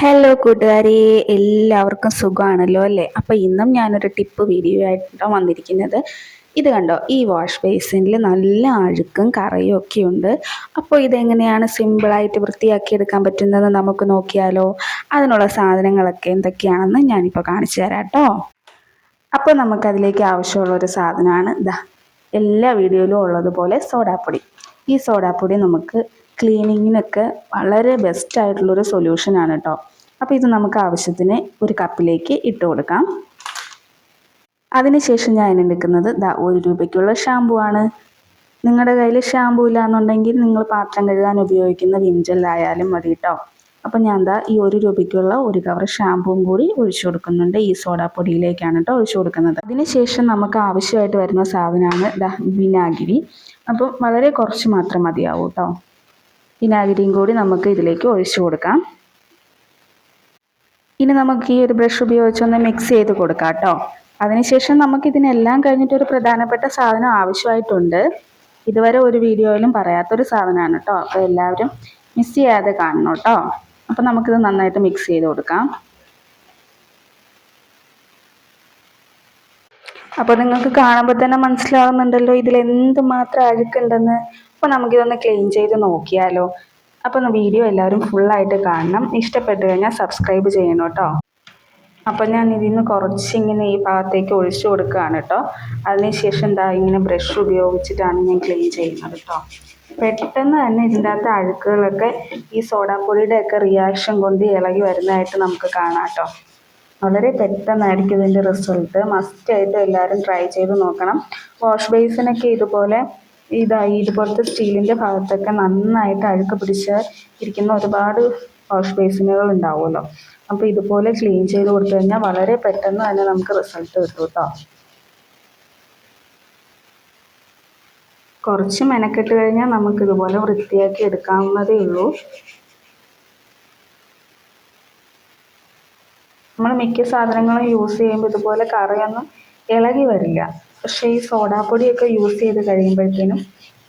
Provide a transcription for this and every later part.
Hello കൂട്ടുകാരെ. എല്ലാവർക്കും സുഖമാണല്ലോ അല്ലേ? അപ്പോൾ ഇന്നും ഞാനൊരു ടിപ്പ് വീഡിയോ ആയിട്ടാണ് വന്നിരിക്കുന്നത്. ഇത് കണ്ടോ? ഈ വാഷ് ബേസിനിൽ നല്ല അഴുക്കും കറയും ഒക്കെ ഉണ്ട്. അപ്പോൾ ഇതെങ്ങനെയാണ് സിമ്പിളായിട്ട് വൃത്തിയാക്കി എടുക്കാൻ പറ്റുന്നത് നമുക്ക് നോക്കിയാലോ? അതിനുള്ള സാധനങ്ങളൊക്കെ എന്തൊക്കെയാണെന്ന് ഞാനിപ്പോൾ കാണിച്ചു തരാം കേട്ടോ. അപ്പോൾ നമുക്കതിലേക്ക് ആവശ്യമുള്ള ഒരു സാധനമാണ്. ഇതാ എല്ലാ വീഡിയോയിലും ഉള്ളതുപോലെ സോഡാപ്പൊടി. ഈ സോഡാപ്പൊടി നമുക്ക് ക്ലീനിങ്ങിനൊക്കെ വളരെ ബെസ്റ്റ് ആയിട്ടുള്ളൊരു സൊല്യൂഷനാണ് കേട്ടോ അപ്പോൾ ഇത് നമുക്ക് ആവശ്യത്തിന് ഒരു കപ്പിലേക്ക് ഇട്ട് കൊടുക്കാം. അതിനുശേഷം ഞാൻ എടുക്കുന്നത് ദാ ഒരു രൂപയ്ക്കുള്ള ഷാമ്പു ആണ്. നിങ്ങളുടെ കയ്യിൽ ഷാമ്പു ഇല്ലാന്നുണ്ടെങ്കിൽ നിങ്ങൾ പാത്രം കഴുകാൻ ഉപയോഗിക്കുന്ന വിഞ്ചലായാലും മതി കേട്ടോ അപ്പം ഞാൻ എന്താ ഈ ഒരു രൂപയ്ക്കുള്ള ഒരു കവർ ഷാമ്പുവും കൂടി ഒഴിച്ചു കൊടുക്കുന്നുണ്ട്. ഈ സോഡാപ്പൊടിയിലേക്കാണ് കേട്ടോ ഒഴിച്ചു കൊടുക്കുന്നത്. അതിനുശേഷം നമുക്ക് ആവശ്യമായിട്ട് വരുന്ന സാധനമാണ് ദാ വിനാഗിരി. അപ്പം വളരെ കുറച്ച് മാത്രം മതിയാവും കേട്ടോ വിനാഗിരിയും കൂടി നമുക്ക് ഇതിലേക്ക് ഒഴിച്ചു കൊടുക്കാം. ഇനി നമുക്ക് ഈ ഒരു ബ്രഷ് ഉപയോഗിച്ചൊന്ന് മിക്സ് ചെയ്ത് കൊടുക്കാം കേട്ടോ അതിനുശേഷം നമുക്ക് ഇതിനെല്ലാം കഴിഞ്ഞിട്ട് ഒരു പ്രധാനപ്പെട്ട സാധനം ആവശ്യമായിട്ടുണ്ട്. ഇതുവരെ ഒരു വീഡിയോയിലും പറയാത്തൊരു സാധനമാണ് കേട്ടോ അപ്പോൾ എല്ലാവരും മിസ് ചെയ്യാതെ കാണണം കേട്ടോ അപ്പോൾ നമുക്കിത് നന്നായിട്ട് മിക്സ് ചെയ്ത് കൊടുക്കാം. അപ്പോൾ നിങ്ങൾക്ക് കാണുമ്പോൾ തന്നെ മനസ്സിലാവുന്നുണ്ടല്ലോ ഇതിൽ എന്തുമാത്രം അഴുക്കുണ്ടെന്ന്. അപ്പോൾ നമുക്കിതൊന്ന് ക്ലീൻ ചെയ്ത് നോക്കിയാലോ. അപ്പോൾ വീഡിയോ എല്ലാവരും ഫുള്ളായിട്ട് കാണണം. ഇഷ്ടപ്പെട്ടു കഴിഞ്ഞാൽ സബ്സ്ക്രൈബ് ചെയ്യണം കേട്ടോ. അപ്പോൾ ഞാൻ ഇതിൽ നിന്ന് കുറച്ചിങ്ങനെ ഈ ഭാഗത്തേക്ക് ഒഴിച്ചു കൊടുക്കുകയാണ് കേട്ടോ. അതിനുശേഷം എന്താ ഇങ്ങനെ ബ്രഷ് ഉപയോഗിച്ചിട്ടാണ് ഞാൻ ക്ലീൻ ചെയ്യുന്നത് കേട്ടോ. പെട്ടെന്ന് തന്നെ ഇതിന്റെ അകത്ത് അഴുക്കുകളൊക്കെ ഈ സോഡാപ്പൊടിയുടെ ഒക്കെ റിയാക്ഷൻ കൊണ്ട് ഇളകി വരുന്നതായിട്ട് നമുക്ക് കാണാം കേട്ടോ. വളരെ പെട്ടെന്നായിരിക്കും ഇതിന്റെ റിസൾട്ട് മസ്റ്റ് ആയിട്ട് എല്ലാവരും ട്രൈ ചെയ്ത് നോക്കണം. വാഷ് ബേസിനൊക്കെ ഇതുപോലെ ഇതായി ഇതുപോലത്തെ സ്റ്റീലിന്റെ ഭാഗത്തൊക്കെ നന്നായിട്ട് അഴുക്ക് പിടിച്ച് ഇരിക്കുന്ന ഒരുപാട് വാഷ് ബേസിനുകൾ ഉണ്ടാവുമല്ലോ. അപ്പോൾ ഇതുപോലെ ക്ലീൻ ചെയ്ത് കൊടുത്തു കഴിഞ്ഞാൽ വളരെ പെട്ടെന്ന് തന്നെ നമുക്ക് റിസൾട്ട് കിട്ടും കേട്ടോ കുറച്ച് മെനക്കെട്ട് കഴിഞ്ഞാൽ നമുക്കിതുപോലെ വൃത്തിയാക്കി എടുക്കാവുന്നതേ ഉള്ളൂ. നമ്മൾ മിക്ക സാധനങ്ങളും യൂസ് ചെയ്യുമ്പോൾ ഇതുപോലെ കറയൊന്നും ഇളകി വരില്ല. പക്ഷേ ഈ സോഡാപ്പൊടിയൊക്കെ യൂസ് ചെയ്ത് കഴിയുമ്പോഴത്തേനും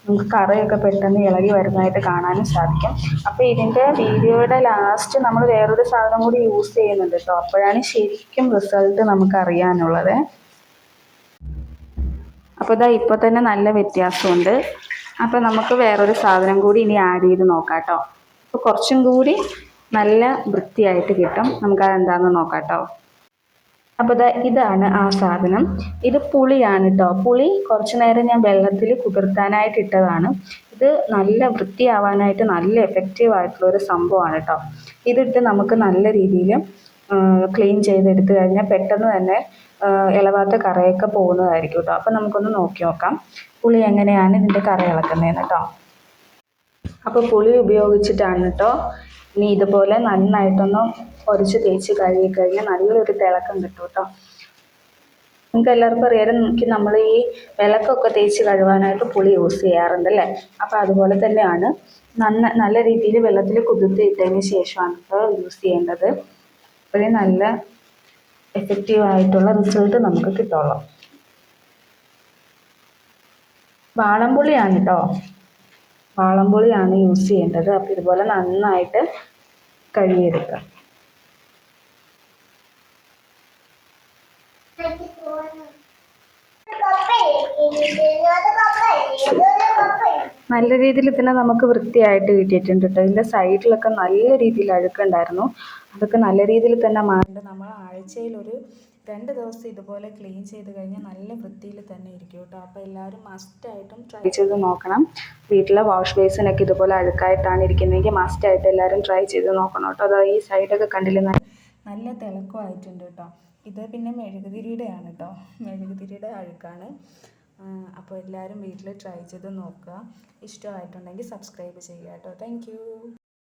നമുക്ക് കറയൊക്കെ പെട്ടെന്ന് ഇളകി വരുന്നതായിട്ട് കാണാനും സാധിക്കും. അപ്പോൾ ഇതിന്റെ വീഡിയോയുടെ ലാസ്റ്റ് നമ്മൾ വേറൊരു സാധനം കൂടി യൂസ് ചെയ്യുന്നുണ്ട് കേട്ടോ അപ്പോഴാണ് ശരിക്കും റിസൾട്ട് നമുക്ക് അറിയാനുള്ളത്. അപ്പോൾ ഇതാ ഇപ്പോൾ തന്നെ നല്ല വ്യത്യാസമുണ്ട്. അപ്പോൾ നമുക്ക് വേറൊരു സാധനം കൂടി ഇനി ആഡ് ചെയ്ത് നോക്കാം കേട്ടോ അപ്പോൾ കുറച്ചും കൂടി നല്ല വൃത്തിയായിട്ട് കിട്ടും. നമുക്ക് എന്താണെന്ന് നോക്കാം കേട്ടോ അപ്പോൾ ഇതാ ഇതാണ് ആ സാധനം. ഇത് പുളിയാണ് കേട്ടോ പുളി കുറച്ച് നേരം ഞാൻ വെള്ളത്തിൽ കുതിർത്താനായിട്ട് ഇട്ടതാണ്. ഇത് നല്ല വൃത്തിയാവാനായിട്ട് നല്ല എഫക്റ്റീവ് ആയിട്ടുള്ള ഒരു സംഭവമാണ് കേട്ടോ ഇതിട്ട് നമുക്ക് നല്ല രീതിയിൽ ക്ലീൻ ചെയ്തെടുത്തു കഴിഞ്ഞാൽ പെട്ടെന്ന് തന്നെ ഇളവാത്ത കറയൊക്കെ പോകുന്നതായിരിക്കും കേട്ടോ അപ്പം നമുക്കൊന്ന് നോക്കി നോക്കാം. പുളി എങ്ങനെയാണ് ഇതിന്റെ കറ ഇളക്കുന്നതെന്ന് കേട്ടോ അപ്പോൾ പുളി ഉപയോഗിച്ചിട്ടാണ് കേട്ടോ ഇനി ഇതുപോലെ നന്നായിട്ടൊന്ന് ഉരച്ച് തേച്ച് കഴുകി കഴിഞ്ഞാൽ നല്ലൊരു തിളക്കം കിട്ടും കേട്ടോ നിങ്ങൾക്ക് എല്ലാവർക്കും അറിയാം നമ്മൾ ഈ വിളക്കൊക്കെ തേച്ച് കഴുകാനായിട്ട് പുളി യൂസ് ചെയ്യാറുണ്ട് അല്ലേ? അപ്പോൾ അതുപോലെ തന്നെയാണ് നന്ന നല്ല രീതിയിൽ വെള്ളത്തിൽ കുതിർത്തി ഇട്ടതിന് ശേഷമാണ് യൂസ് ചെയ്യേണ്ടത്. അപ്പോഴേ നല്ല എഫക്റ്റീവ് ആയിട്ടുള്ള റിസൾട്ട് നമുക്ക് കിട്ടുള്ളൂ. വാളംപുളിയാണ് കേട്ടോ വാളംപുളിയാണ് യൂസ് ചെയ്യേണ്ടത്. അപ്പോൾ ഇതുപോലെ നന്നായിട്ട് കഴുകിയെടുക്കുക. നല്ല രീതിയിൽ തന്നെ നമുക്ക് വൃത്തിയായിട്ട് കിട്ടിയിട്ടുണ്ട് കേട്ടോ ഇതിന്റെ സൈഡിലൊക്കെ നല്ല രീതിയിൽ അഴുക്കുണ്ടായിരുന്നു. അതൊക്കെ നല്ല രീതിയിൽ തന്നെ മാറിയിട്ട് നമ്മൾ ആഴ്ചയിൽ ഒരു രണ്ട് ദിവസം ഇതുപോലെ ക്ലീൻ ചെയ്ത് കഴിഞ്ഞാൽ നല്ല വൃത്തിയിൽ തന്നെ ഇരിക്കും കേട്ടോ. അപ്പോൾ എല്ലാവരും മസ്റ്റായിട്ടും ട്രൈ ചെയ്ത് നോക്കണം. വീട്ടിലെ വാഷ് ബേസിനൊക്കെ ഇതുപോലെ അഴുക്കായിട്ടാണ് ഇരിക്കുന്നതെങ്കിൽ മസ്റ്റായിട്ട് എല്ലാവരും ട്രൈ ചെയ്ത് നോക്കണം കേട്ടോ. അതോ ഈ സൈഡൊക്കെ കണ്ടില്ല? നല്ല തിളക്കമായിട്ടുണ്ട് കേട്ടോ. ഇത് പിന്നെ മെഴുകുതിരിയുടെയാണ് കേട്ടോ. മെഴുകുതിരിയുടെ അഴുക്കാണ്. അപ്പോൾ എല്ലാവരും വീട്ടിൽ ട്രൈ ചെയ്ത് നോക്കുക. ഇഷ്ടമായിട്ടുണ്ടെങ്കിൽ സബ്സ്ക്രൈബ് ചെയ്യുക കേട്ടോ. താങ്ക്